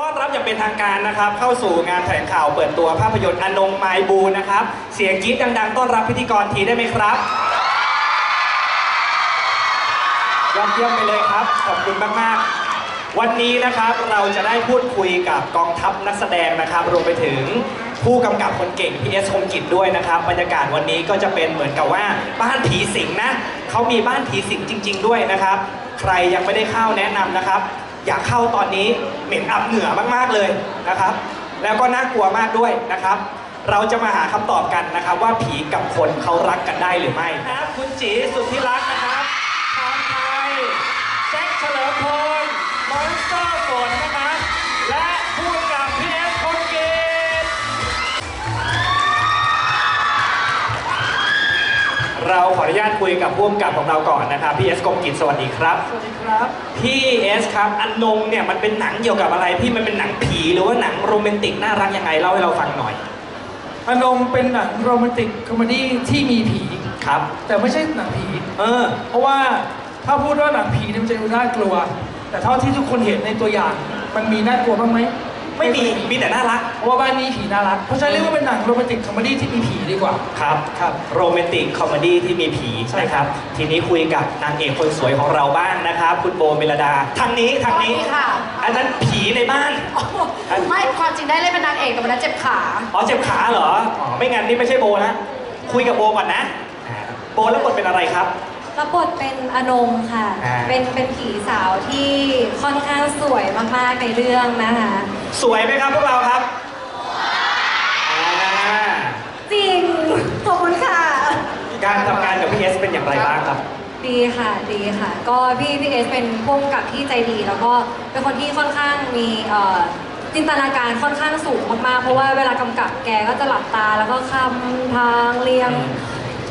ต้อนรับอย่างเป็นทางการนะครับ เข้าสู่งานแถลงข่าวเปิดตัวภาพยนตร์อนงไมบูนะครับ เสียงกรี๊ดดัง ๆ ต้อนรับพิธีกรทีได้ไหมครับยอดเยี่ยมไปเลยครับ ขอบคุณมากๆ วันนี้นะครับเราจะได้พูดคุยกับกองทัพนักแสดงนะครับ รวมไปถึงผู้กำกับคนเก่งพีเอสคมกิจด้วยนะครับ บรรยากาศวันนี้ก็จะเป็นเหมือนกับว่าบ้านผีสิงนะเขามีบ้านผีสิงจริง ๆ ด้วยนะครับ ใครยังไม่ได้เข้าแนะนำนะครับ อยากเข้าตอนนี้เหม็นอับเหงื่อมากๆเลยนะครับ แล้วก็น่ากลัวมากด้วยนะครับ เราจะมาหาคำตอบกันนะครับ ว่าผีกับคนเขารักกันได้หรือไม่ครับคุณจีสุดที่รักนะ เราขออนุญาตคุยกับผู้กำกับของเราก่อนนะครับพี่เอสกมกิจสวัสดีครับสวัสดีครับพี่เอสครับอันนงเนี่ยมันเป็นหนังเกี่ยวกับอะไรพี่มันเป็นหนังผีหรือว่าหนังโรแมนติกน่ารักยังไงเล่าให้เราฟังหน่อยอนงเป็นหนังโรแมนติกคอมเมดี้ที่มีผีครับ แต่ไม่ใช่หนังผี เออ เพราะว่าถ้าพูดว่าหนังผีเนี่ยมันจะดูน่ากลัว แต่เท่าที่ทุกคนเห็นในตัวอย่าง มันมีน่ากลัวบ้างไหม ไม่มีมีแต่น่ารัก เพราะว่าบ้านนี้ผีน่ารัก เพราะฉะนั้นเรียกว่าเป็นหนังโรแมนติกคอมเมดี้ที่มีผีดีกว่า ครับครับโรแมนติกคอมเมดี้ที่มีผีใช่นะครับ ทีนี้คุยกับนางเอกคนสวยของเราบ้างนะครับ คุณโบเมลดาทางนี้ทางนี้ สวัสดีค่ะ อันนั้นผีในบ้าน ไม่ความจริงได้เล่นเป็นนางเอกแต่วันนั้นเจ็บขา อ๋อเจ็บขาเหรออ๋อไม่งั้นนี่ไม่ใช่โบนะ คุยกับโบก่อนนะอ่าโบแล้วบทเป็นอะไรครับ รับบทเป็นอนงค่ะ อ่า เป็นเป็นผีสาวที่ค่อนข้างสวยมากๆในเรื่องนะคะ สวยไหมครับพวกเราครับอ่าจริง ขอบคุณค่ะ การทำงานกับพี่เอสเป็นอย่างไรบ้างครับ ดีค่ะดีค่ะ ก็พี่พี่เอสเป็นผู้กำกับที่ใจดี แล้วก็เป็นคนที่ค่อนข้างมีเอ่อจินตนาการค่อนข้างสูงมากๆ เพราะว่าเวลากำกับแกก็จะหลับตาแล้วก็คำทางเรียง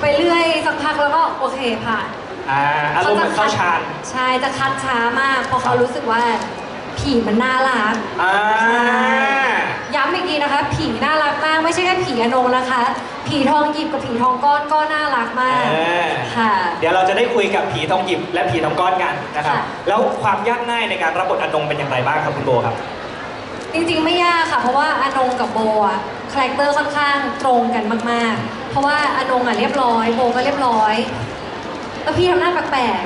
ไปเรื่อยสักพักแล้วก็โอเคผ่านอ่าอารมณ์เหมือนเข้าฌาน ใช่จะคัดช้ามากเพราะเขารู้สึกว่าผีมันน่ารักอ่าย้ำอีกทีนะคะ ผีน่ารักมากไม่ใช่แค่ผีอนงนะคะ ผีทองหยิบกับผีทองก้อนก็น่ารักมากเออ ค่ะ เดี๋ยวเราจะได้คุยกับผีทองหยิบและผีทองก้อนกันนะครับ ค่ะ แล้วความยากง่ายในการรับบทอนงเป็นอย่างไรบ้างครับคุณโบครับ จริงๆไม่ยากค่ะ เพราะว่าอนงกับโบอะคาแรคเตอร์ค่อนข้างตรงกันมากๆ เพราะว่าอนงอะเรียบร้อยโบก็เรียบร้อยแล้วพี่ทำหน้าแปลก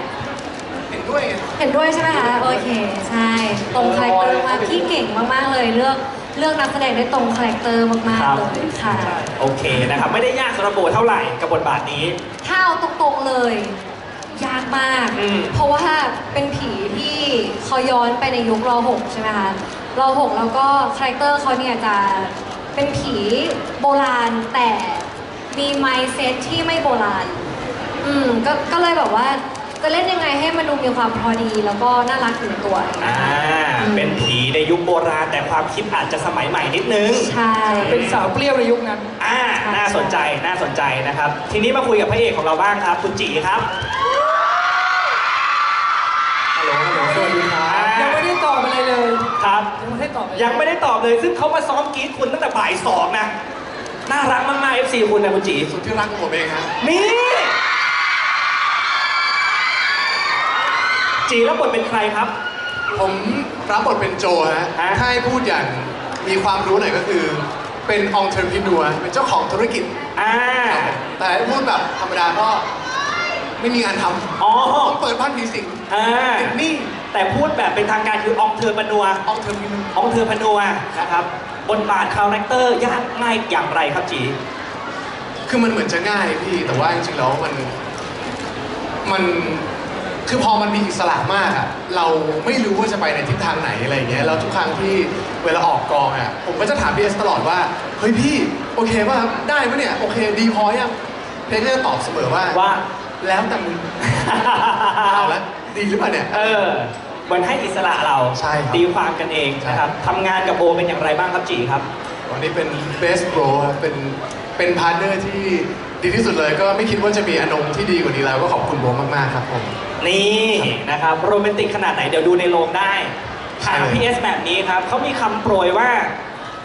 เห็นด้วยไงๆเห็นด้วยใช่ไหมคะโอเคใช่ตรงคาแรคเตอร์มากพี่เก่งมากๆเลยเลือกเลือกนักแสดงได้ตรงคาแรคเตอร์มากครับๆเลยค่ะ โอเคนะครับไม่ได้ยากสำหรับโบเท่าไหร่กับบทบาทนี้ ถ้าเอาตรงๆเลย ยากมาก อืม เพราะว่าเป็นผีที่เขาย้อนไปในยุครหกใช่ไหมคะรหกแล้วก็คาแรคเตอร์เขาเนี่ยจะเป็นผีโบราณแต่ มีไมซ์เซตที่ไม่โบราณ อืมก็ก็เลยแบบว่าจะเล่นยังไงให้มันดูมีความพอดีแล้วก็น่ารักถึงตัว อ่า เป็นผีในยุคโบราณแต่ความคิดอาจจะสมัยใหม่นิดนึง ใช่ เป็นสาวเปรี้ยวในยุคนั้น อ่าน่าสนใจ น่าสนใจนะครับ ทีนี้มาคุยกับพระเอกของเราบ้างครับ คุณจีครับฮัลโหลฮัลโหลสวัสดีครับยังไม่ได้ตอบอะไรเลย ครับ ยังไม่ได้ตอบอะไรยังไม่ได้ตอบเลย ซึ่งเขามาซ้อมกรีดคุณตั้งแต่บ่ายสองนะ น่ารักมากๆ FC คุณนะคุณจีสุดที่รักของผมเองฮะนี่จีแล้วบทเป็นใครครับ ผมรับบทเป็นโจฮะฮะ ถ้าให้พูดอย่างมีความรู้หน่อยก็คือ เป็นองเทอร์พินัวเป็นเจ้าของธุรกิจ อ่าครับผมแต่ให้พูดแบบธรรมดาก็ ไม่มีงานทอ๋อำต้องเปิดบ้านผีสิงอ่า ติดหนี่แต่พูดแบบเป็นทางการคืออองเทอร์ปนัวองเทอร์พินัวอองเทอร์ปนัวนะครับ บทบาทคาแรคเตอร์ยากง่ายอย่างไรครับจี คือมันเหมือนจะง่ายพี่แต่ว่าจริงๆแล้วมันมันคือพอมันมีอิสระมากอะเราไม่รู้ว่าจะไปในทิศทางไหนอะไรอย่างเงี้ยแล้วทุกครั้งที่เวลาออกกองอะผมก็จะถามพีเอสตลอดว่าเฮ้ยพี่โอเคป่ะครับได้ปะเนี่ยโอเคดีพอยังเพก็จะตอบเสมอว่าว่า แล้วแต่มึง เอาละดีหรือเปล่าเนี่ย เออ เหมือนให้อิสระเราใช่ครับตีความกันเองนะครับทำงานกับโบเป็นอย่างไรบ้างครับจีครับ วันนี้เป็น best bro ครับเป็นเป็นพาร์ทเนอร์ที่ดีที่สุดเลย ก็ไม่คิดว่าจะมีอนงที่ดีกว่านี้แล้ว ก็ขอบคุณโบมากๆครับผม นี่นะครับโรแมนติกขนาดไหนเดี๋ยวดูในโรงได้ถามใช่พีเอสแบบนี้ครับเขามีคำโปรยว่า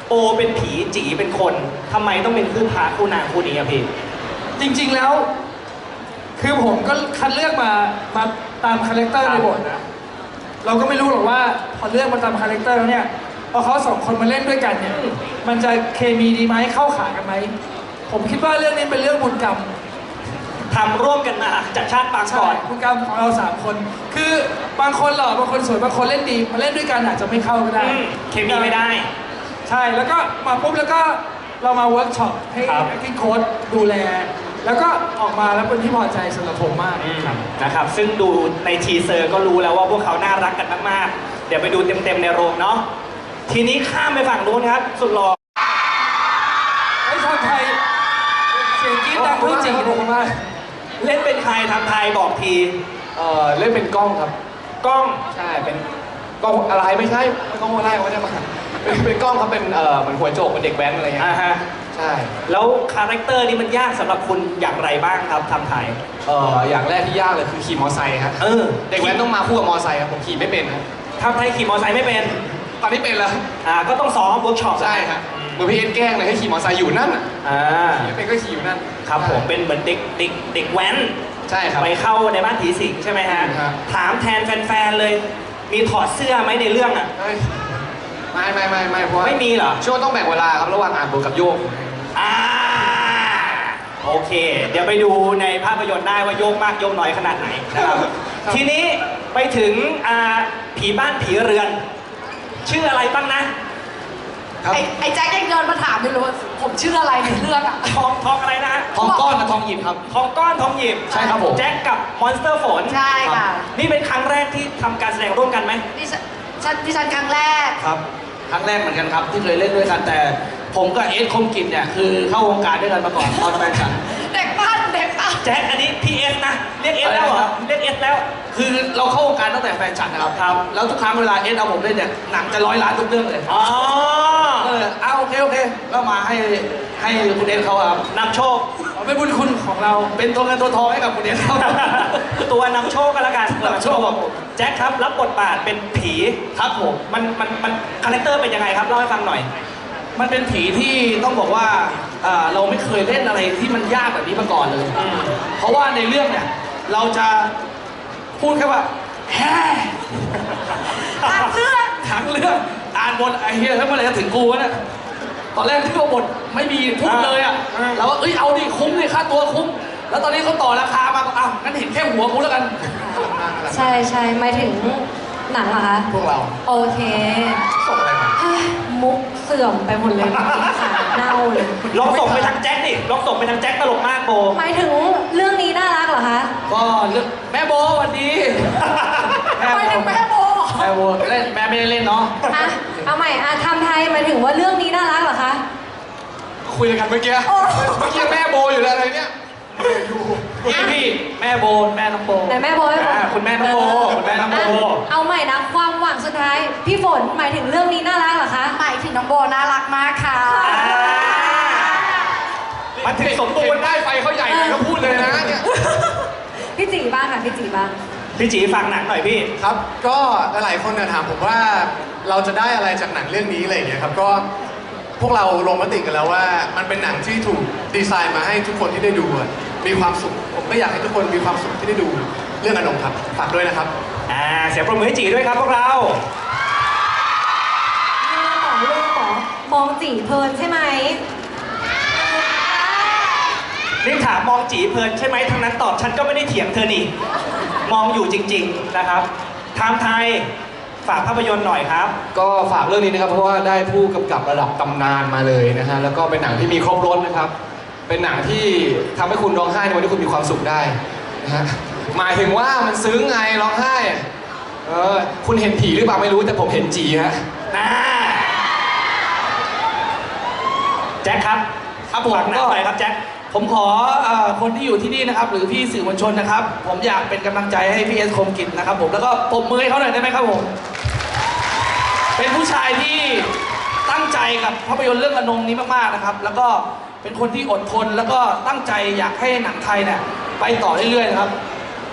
โอเป็นผีจีเป็นคนทำไมต้องเป็นคู่พระคู่นางคู่นี้อะพี่ จริงๆแล้ว คือผมก็คัดเลือกมามาตามคาแรคเตอร์ครับในบทนะ เราก็ไม่รู้หรอกว่าพอเลือกมาตามคาแรคเตอร์แล้วเนี่ยพอเขาสองคนมาเล่นด้วยกันเนี่ยมันจะเคมีดีไหมเข้าขากันไหมผมคิดว่าเรื่องนี้เป็นเรื่องบุญกรรมทำร่วมกันมาจากชาติปางก่ใช่อนบุญกรรมของเราสามคน คือบางคนหล่อบางคนสวยบางคนเล่นดีมาเล่นด้วยกันอาจจะไม่เข้าก็ได้อืมเคมีไม่ได้ ใช่แล้วก็มาปุ๊บแล้วก็เรามาเวิร์กช็อปให้ครับ acting coach ดูแล แล้วก็ออกมาแล้วเป็นที่พอใจสำหรับผมมากครับ นะครับ ซึ่งดูในทีเซอร์ก็รู้แล้วว่าพวกเขาน่ารักกันมากๆ เดี๋ยวไปดูเต็มๆในโรงเนาะ ทีนี้ข้ามไปฝั่งนู้นครับ สุดหล่อไอ้ชาวไทย เสียงกรี๊ดดังเพิ่งจีบผมมากเล่นเป็นใครทำไทยบอกทีเอ่อเล่นเป็นกล้องครับ กล้อง ใช่ เป็นกล้องอะไรไม่ใช่ไม่กล้องอะไรไม่ได้มาเป็นเป็นกล้องครับเป็นเอ่อเหมือนหัวโจกเป็นเด็กแว้นอะไรเงี้ยอ่าฮะ ใช่แล้วคาแรคเตอร์นี้มันยากสำหรับคุณอย่างไรบ้างครับทำไทย เอ่ออย่างแรกที่ยากเลยคือขี่มอไซค์ครับเออเด็กแว้นต้องมาคู่กับมอไซค์ครับผมขี่ไม่เป็นครับทำไทยขี่มอเตอร์ไซค์ไม่เป็น ตอนนี้เป็นแล้วอ่าก็ต้องซ้อมเวิร์กช็อปใช่ครับเหมือนพี่เอ็นแกล้งเลยให้ขี่มอไซค์อยู่นั่นน่ะอ่าขี่ไม่เป็นก็ขี่อยู่นั่น ครับผมเป็นเหมือนเด็กเด็กเด็กแว้นใช่ครับ ไปเข้าในบ้านผีสิงใช่ไหมฮะครับ ถามแทนแฟนๆเลย มีถอดเสื้อไหมในเรื่องอะ เฮ้ยไม่ไม่ไม่ไม่เพราะว่าไม่มีเหรอ ช่วงต้องแบ่งเวลาครับระหว่างอ่านบทกับโยกอ่า โอเค เดี๋ยวไปดูในภาพยนตร์ได้ว่าโยกมากโยกน้อยขนาดไหนนะครับ ทีนี้ไปถึงอ่าผีบ้านผีเรือน ชื่ออะไรบ้างนะ ครับ ไอ้ไอ้แจ็คยังเดินมาถามไม่รู้ว่าผมชื่ออะไรในเรื่องอะ ทองทองอะไรนะฮะทองก้อนกับทองหยิบครับ ทองก้อนทองหยิบใช่ครับผม แจ็คกับมอนสเตอร์ฝนใช่ค่ะนี่เป็นครั้งแรกที่ทำการแสดงร่วมกันไหมดิฉันฉันดิฉันครั้งแรก ครับ ครั้งแรกเหมือนกันครับที่เคยเล่นด้วยกันแต่ ผมกับเอสคมกิจเนี่ยคือเข้าวงการด้วยกันมาก่อนตอนแฟนฉัน เด็กบ้านเด็กบ้านแจ็คอันนี้ PS นะ เรียก S แล้วเหรอ เรียก S แล้ว คือเราเข้าวงการตั้งแต่แฟนฉันนะครับครับแล้วทุกครั้งเวลาเอสเอาผมเล่นเนี่ยหนังจะร้อยล้านทุกเรื่องเลยอ๋อเออเอาโอเคโอเคก็มาให้ให้คุณเอสเขาอะครับนำโชคเป็นบุญคุณของเราเป็นตัวเงินตัวทองให้กับคุณเอสเขาตัวนำโชคกันละกันนำโชคครับผมแจ็คครับรับบทบาทเป็นผีครับผมมันมันมันคาแรคเตอร์เป็นยังไงครับเล่าให้ฟังหน่อย มันเป็นผีที่ต้องบอกว่าอ่าเราไม่เคยเล่นอะไรที่มันยากแบบนี้มาก่อนเลยอืมเพราะว่าในเรื่องเนี่ยเราจะพูดแค่ว่าแฮ่ทางเรื่องทั้งเรื่องอ่านบทไอ้เหี้ยแล้วเมื่อไหร่จะถึงกูวะเนี่ยตอนแรกที่ว่าบทไม่มีพูดเลยอะอ่า เราว่าเอ้ยเอาดิคุ้มดิค่าตัวคุ้ม แล้วตอนนี้เขาต่อราคามาก็อ้าวงั้นเห็นแค่หัวกูแล้วกันใช่ใช่หมายถึงหนังเหรอคะ พวกเราโอเคส่งอะไรมาเฮ้ย มุกเสื่อมไปหมดเลยขาเน่าเลยลองส่งไปทางแจ็คดิลองส่งไปทางแจ็คตลกมากโบหมายถึงเรื่องนี้น่ารักเหรอคะก็เรื่องแม่โบสวัสดีไปถึงแม่โบแม่โบเล่นแม่ไม่ได้เล่นเนาะอะเอาใหม่อะทำไทยหมายถึงว่าเรื่องนี้น่ารักเหรอคะคุยกันเมื่อกี้เมื่อกี้แม่โบอยู่เลยอะไรเนี่ยพี่ พี่แม่โบแม่น้องโบไหนแม่โบให้ผมอ่าคุณแม่น้องโบคุณแม่น้องโบ อะเอาใหม่นะความหวังสุดท้าย พี่ฝนหมายถึงเรื่องนี้น่ารักเหรอคะหมายถึงน้องโบน่ารักมากค่ะ มันถึงสมบูรณ์ได้ไฟเขาใหญ่เลยเขาพูดเลยนะเนี่ย พี่จีบ้างค่ะพี่จีบ้าง พี่จีฟังหนังหน่อยพี่ ครับก็หลายๆคนเนี่ยถามผมว่าเราจะได้อะไรจากหนังเรื่องนี้อะไรอย่างเงี้ยครับก็พวกเราลงมติกันแล้วว่า มันเป็นหนังที่ถูกดีไซน์มาให้ทุกคนที่ได้ดูอะ มีความสุข ผมก็อยากให้ทุกคนมีความสุขที่ได้ดูเรื่องอนงครับฝากด้วยนะครับ อ่าเสียงปรบมือให้จีด้วยครับพวกเราเรื่องหมอเรื่องหมอมองจีเพลินใช่ไหม นี่ถามมองจีเพลินใช่ไหมทั้งนั้นตอบฉันก็ไม่ได้เถียงเธอนี่มองอยู่จริง ๆนะครับไทม์ไทยฝากภาพยนตร์หน่อยครับ ก็ฝากเรื่องนี้นะครับ เพราะว่าได้ผู้กำกับระดับตำนานมาเลยนะฮะ แล้วก็เป็นหนังที่มีครบรถนะครับ เป็นหนังที่ทำให้คุณร้องไห้ในวันที่คุณมีความสุขได้นะฮะหมายถึงว่ามันซึ้งไงร้องไห้อะเออคุณเห็นผีหรือเปล่าไม่รู้แต่ผมเห็นจีฮะนะแจ็คครับครับผมฝากหนังก็หน่อยครับแจ็คผมขอเอ่อคนที่อยู่ที่นี่นะครับ หรือพี่สื่อมวลชนนะครับ ผมอยากเป็นกำลังใจให้พี่เอสคมกิจนะครับผมแล้วก็ปรบมือให้เขาหน่อยได้ไหมครับผม เป็นผู้ชายที่ตั้งใจกับภาพยนตร์เรื่องอนงนี้มากๆนะครับ แล้วก็ เป็นคนที่อดทนแล้วก็ตั้งใจอยากให้หนังไทยเนี่ยไปต่อเรื่อยๆนะครับ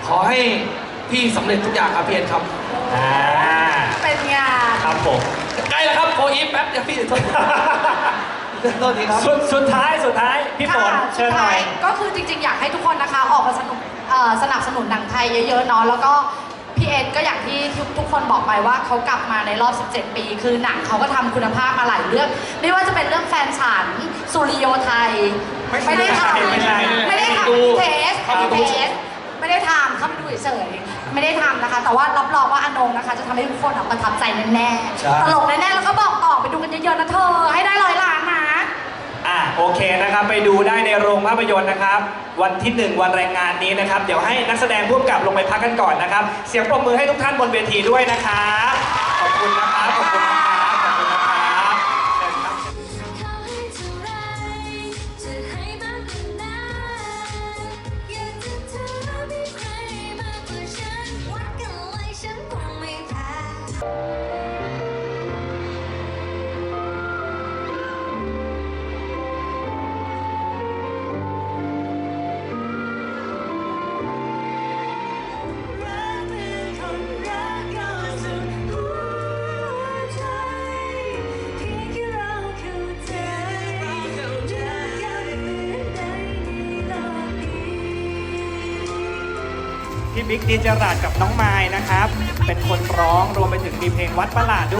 ขอให้พี่สำเร็จทุกอย่างครับพี่เอสครับอ่าเป็นงานครับผมใกล้แล้วครับโคอีฟแป๊บเดียวพี่โทษโทษทีครับสุดสุดท้ายสุดท้าย พี่ฝนค่ะเชิญหน่อยสุดท้าก็คือจริงๆ อยากให้ทุกคนนะคะออกมาสนุกเอ่อสนับสนุนหนังไทยเยอะๆเนาะแล้วก็ พี่เอ็ดก็อย่างที่ทุกทุกคนบอกไปว่าเขากลับมาในรอบ 17 ปี คือหนังเขาก็ทำคุณภาพมาหลายเรื่อง ไม่ว่าจะเป็นเรื่องแฟนฉัน สุริโยไทย ไม่ใช่ได้ทำไม่ใช่ไม่ได้ดูทำเทสเข้าไปดูเทสไม่ได้ทำเข้าไปดูเฉยๆไม่ได้ทำนะคะ แต่ว่ารับรองว่าอนงนะคะ จะทำให้ทุกคนอะประทับใจแน่ใช่ๆตลกแน่ๆแล้วก็บอกต่อไปดูกันเยอะๆนะเธอ ให้ได้ร้อยล้านนะ อะโอเคนะครับ ไปดูได้ในโรงภาพยนตร์นะครับ วันที่ 1 วันแรงงานนี้นะครับ เดี๋ยวให้นักแสดงร่วมกับลงไปพักกันก่อนนะครับ เสียงปรบมือให้ทุกท่านบนเวทีด้วยนะครับขอบคุณนะครับขอบคุณนะครับขอบคุณนะครับ บิ๊กดีเจราดกับน้องไมายนะครับ เป็นคนร้องรวมไปถึงมีเพลงวัดประหลาดด้วย